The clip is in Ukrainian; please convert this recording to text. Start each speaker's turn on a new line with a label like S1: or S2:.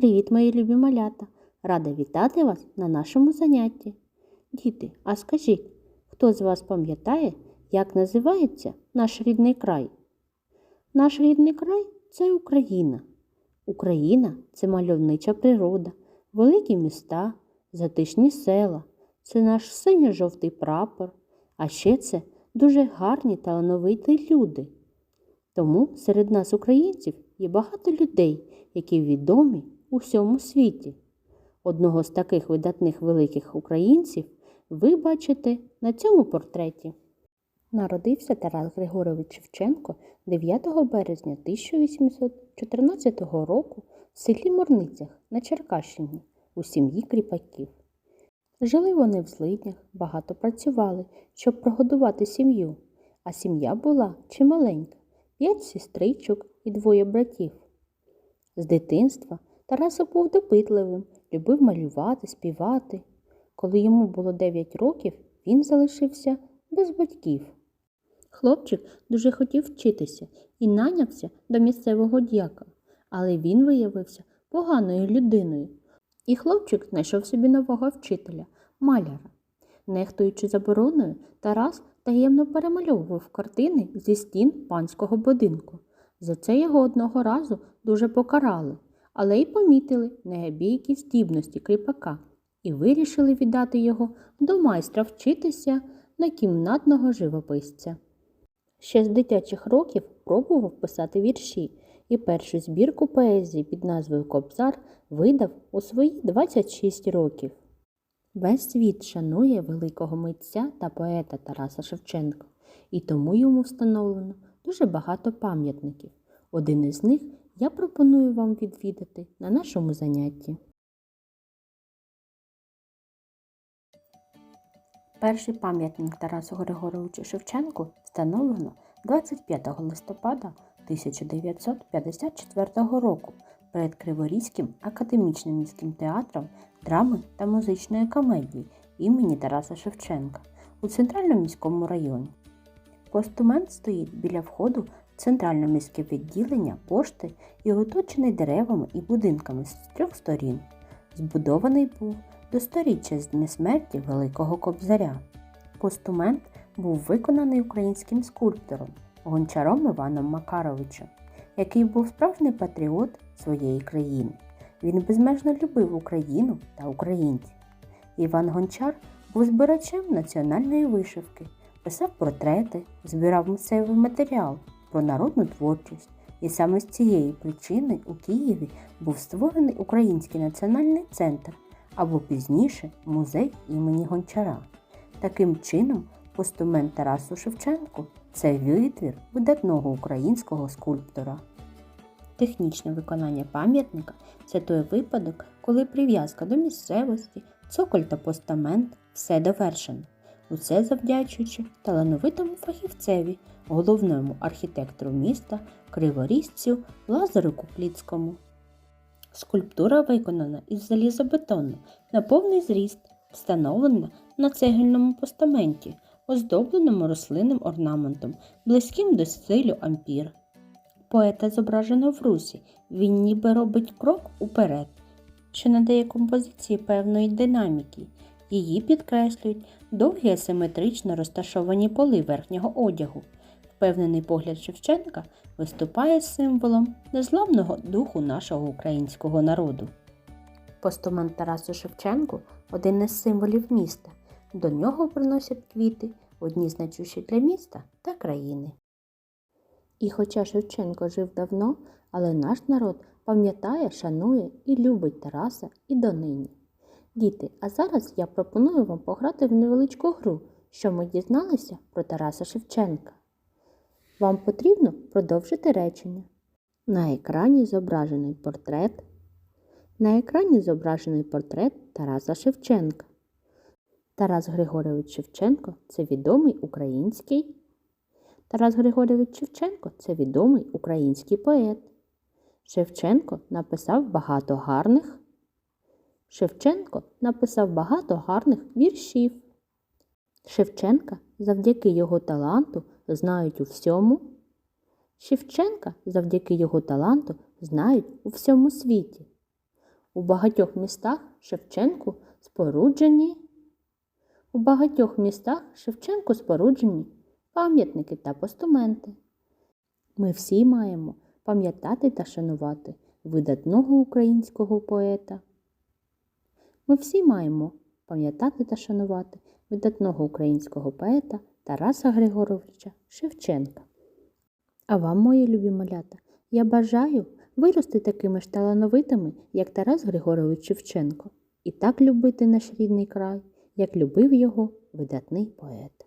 S1: Привіт, мої любі малята! Рада вітати вас на нашому занятті. Діти, а скажіть, хто з вас пам'ятає, як називається наш рідний край? Наш рідний край це Україна. Україна це мальовнича природа, великі міста, затишні села, це наш синьо-жовтий прапор, а ще це дуже гарні талановиті люди. Тому серед нас, українців, є багато людей, які відомі у всьому світі. Одного з таких видатних великих українців ви бачите на цьому портреті. Народився Тарас Григорович Шевченко 9 березня 1814 року в селі Морницях на Черкащині у сім'ї кріпаків. Жили вони в злиднях, багато працювали, щоб прогодувати сім'ю, а сім'я була чималенька п'ять сестричок і двоє братів. З дитинства Тарасик був допитливим, любив малювати, співати. Коли йому було 9 років, він залишився без батьків. Хлопчик дуже хотів вчитися і нанявся до місцевого дяка, але він виявився поганою людиною. І хлопчик знайшов собі нового вчителя, маляра. Нехтуючи забороною, Тарас таємно перемальовував картини зі стін панського будинку. За це його одного разу дуже покарали, але й помітили неабійкі здібності кріпака і вирішили віддати його до майстра вчитися на кімнатного живописця. Ще з дитячих років пробував писати вірші і першу збірку поезії під назвою Кобзар видав у свої 26 років. Весь світ шанує великого митця та поета Тараса Шевченка, і тому йому встановлено дуже багато пам'ятників. Один із них я пропоную вам відвідати на нашому занятті. Перший пам'ятник Тарасу Григоровичу Шевченку встановлено 25 листопада 1954 року перед Криворізьким академічним міським театром драми та музичної комедії імені Тараса Шевченка у Центральному міському районі. Постумент стоїть біля входу центральне міське відділення пошти і оточений деревами і будинками з трьох сторін. Збудований був до сторіччя з дня смерті Великого Кобзаря. Постумент був виконаний українським скульптором Гончаром Іваном Макаровичем, який був справжній патріот своєї країни. Він безмежно любив Україну та українців. Іван Гончар був збирачем національної вишивки, писав портрети, збирав місцевий матеріал про народну творчість. І саме з цієї причини у Києві був створений Український національний центр або пізніше музей імені Гончара. Таким чином, постумент Тарасу Шевченку це витвір видатного українського скульптора. Технічне виконання пам'ятника це той випадок, коли прив'язка до місцевості, цоколь та постамент все довершено. Усе завдячуючи талановитому фахівцеві, головному архітектору міста, криворізцю Лазару Купліцькому. Скульптура виконана із залізобетону на повний зріст, встановлена на цегельному постаменті, оздобленому рослинним орнаментом, близьким до стилю ампір. Поета зображено в русі, він ніби робить крок уперед, що надає композиції певної динаміки. Її підкреслюють довгі асиметрично розташовані поли верхнього одягу. Впевнений погляд Шевченка виступає символом незламного духу нашого українського народу. Постумент Тарасу Шевченку один із символів міста. До нього приносять квіти одні значущі для міста та країни. І хоча Шевченко жив давно, але наш народ пам'ятає, шанує і любить Тараса і донині. Діти, а зараз я пропоную вам пограти в невеличку гру, що ми дізналися про Тараса Шевченка. Вам потрібно продовжити речення. На екрані зображений портрет. На екрані зображений портрет Тараса Шевченка. Тарас Григорович Шевченко це відомий український. Тарас Григорович Шевченко це відомий український поет. Шевченко написав багато гарних. Шевченко написав багато гарних віршів. Шевченка завдяки його таланту знають у всьому. Шевченка завдяки його таланту знають у всьому світі. У багатьох містах Шевченку споруджені. У багатьох містах Шевченку споруджені пам'ятники та постаменти. Ми всі маємо пам'ятати та шанувати видатного українського поета. Ми всі маємо пам'ятати та шанувати видатного українського поета Тараса Григоровича Шевченка. А вам, мої любі малята, я бажаю вирости такими ж талановитими, як Тарас Григорович Шевченко, і так любити наш рідний край, як любив його видатний поет.